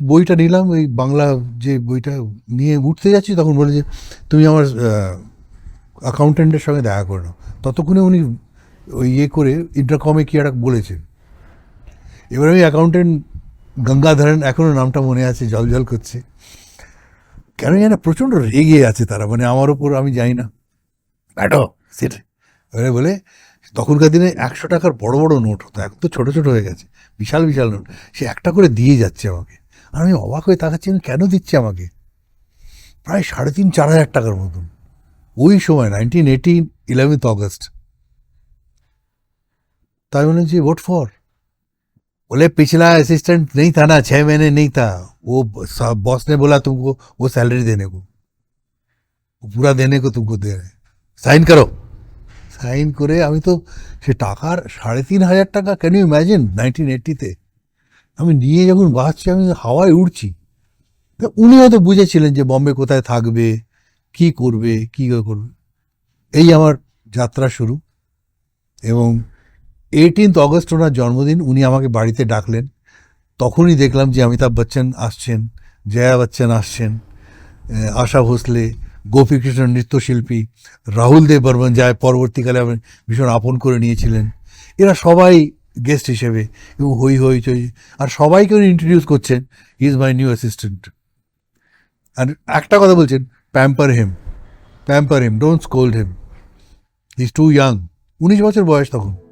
বইটা নিলাম, ওই বাংলা যে বইটা নিয়ে উঠতে যাচ্ছি তখন বলে যে, তুমি আমার অ্যাকাউন্টেন্টের সঙ্গে দেখা করে নাও। ততক্ষণে উনি ওই ইয়ে করে ইন্টারকমে কি একটা বলেছেন। এবার আমি অ্যাকাউন্টেন্ট গঙ্গাধরন এখনও নামটা মনে আছে জল জল করছে। কেন যেন প্রচণ্ড রেগে আছে তারা মানে আমার ওপর আমি জানি না। ব্যাটো সেটা এবারে বলে, তখনকার দিনে একশো টাকার বড় বড় নোট হতো, এখন তো ছোটো ছোটো হয়ে গেছে, বিশাল বিশাল নোট, সে একটা করে দিয়ে যাচ্ছে আমাকে। আর আমি অবাক হয়ে তাকাচ্ছি আমি কেন দিচ্ছে আমাকে প্রায় সাড়ে তিন চার হাজার টাকার মতন ওই সময় নাইনটিন এইটিন ইলেভেন্থ অগস্ট তাই বললাম যে ভোট ফর बोले पिछला असिस्टेंट नहीं था ना छह महीने नहीं था वो बॉस ने बोला तुमको वो सैलरी देने को वो पूरा देने को तुमको दे रहे সাইন করো সাইন করে আমি তো সে টাকার সাড়ে তিন হাজার টাকা ক্যান ইউ ইম্যাজিন নাইনটিন এইটিতে আমি নিয়ে যখন বাঁচছি আমি হাওয়ায় উড়ছি। তা উনি হয়তো বুঝেছিলেন যে বম্বে কোথায় থাকবে, কি করবে কি করবে। এই আমার যাত্রা শুরু। এবং এইটিনথ অগস্ট ওনার জন্মদিন, উনি আমাকে বাড়িতে ডাকলেন। তখনই দেখলাম যে অমিতাভ বচ্চন আসছেন, জয়া বচ্চন আসছেন আশা ভোসলে, গোপীকৃষ্ণ নৃত্যশিল্পী, রাহুল দেব বর্মন যায় পরবর্তীকালে আমি ভীষণ আপন করে নিয়েছিলেন। এরা সবাই গেস্ট হিসেবে এবং হই হই চই, আর সবাইকে উনি ইন্ট্রোডিউস করছেন ইজ মাই নিউ অ্যাসিস্ট্যান্ট আর একটা কথা বলছেন pamper him pamper him don't scold him is too young উনিশ বছর বয়স তখন।